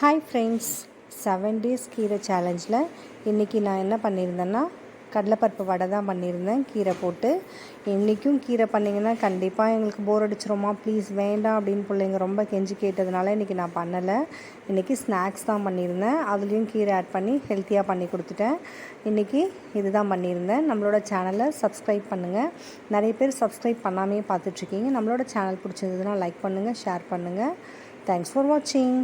Hi friends seven days கீரை சேலஞ்சில் இன்றைக்கி நான் என்ன பண்ணியிருந்தேன்னா கடலைப்பருப்பு வடை தான் பண்ணியிருந்தேன் கீரை போட்டு. இன்றைக்கும் கீரை பண்ணிங்கன்னா கண்டிப்பாக எங்களுக்கு போர் அடிச்சிருமா ப்ளீஸ் வேண்டாம் அப்படின்னு பிள்ளைங்க ரொம்ப கெஞ்சி கேட்டதுனால இன்றைக்கி நான் பண்ணலை. இன்றைக்கி ஸ்நாக்ஸ் தான் பண்ணியிருந்தேன் அதுலேயும் கீரை ஆட் பண்ணி ஹெல்த்தியாக பண்ணி கொடுத்துட்டேன். இன்றைக்கி இதுதான் பண்ணியிருந்தேன். நம்மளோட சேனலை சப்ஸ்கிரைப் பண்ணுங்கள் நிறைய பேர் சப்ஸ்கிரைப் பண்ணாமே பார்த்துட்ருக்கீங்க நம்மளோட சேனல் பிடிச்சிருந்ததுன்னா லைக் பண்ணுங்கள் ஷேர் பண்ணுங்கள் தேங்க்ஸ் ஃபார் வாட்சிங்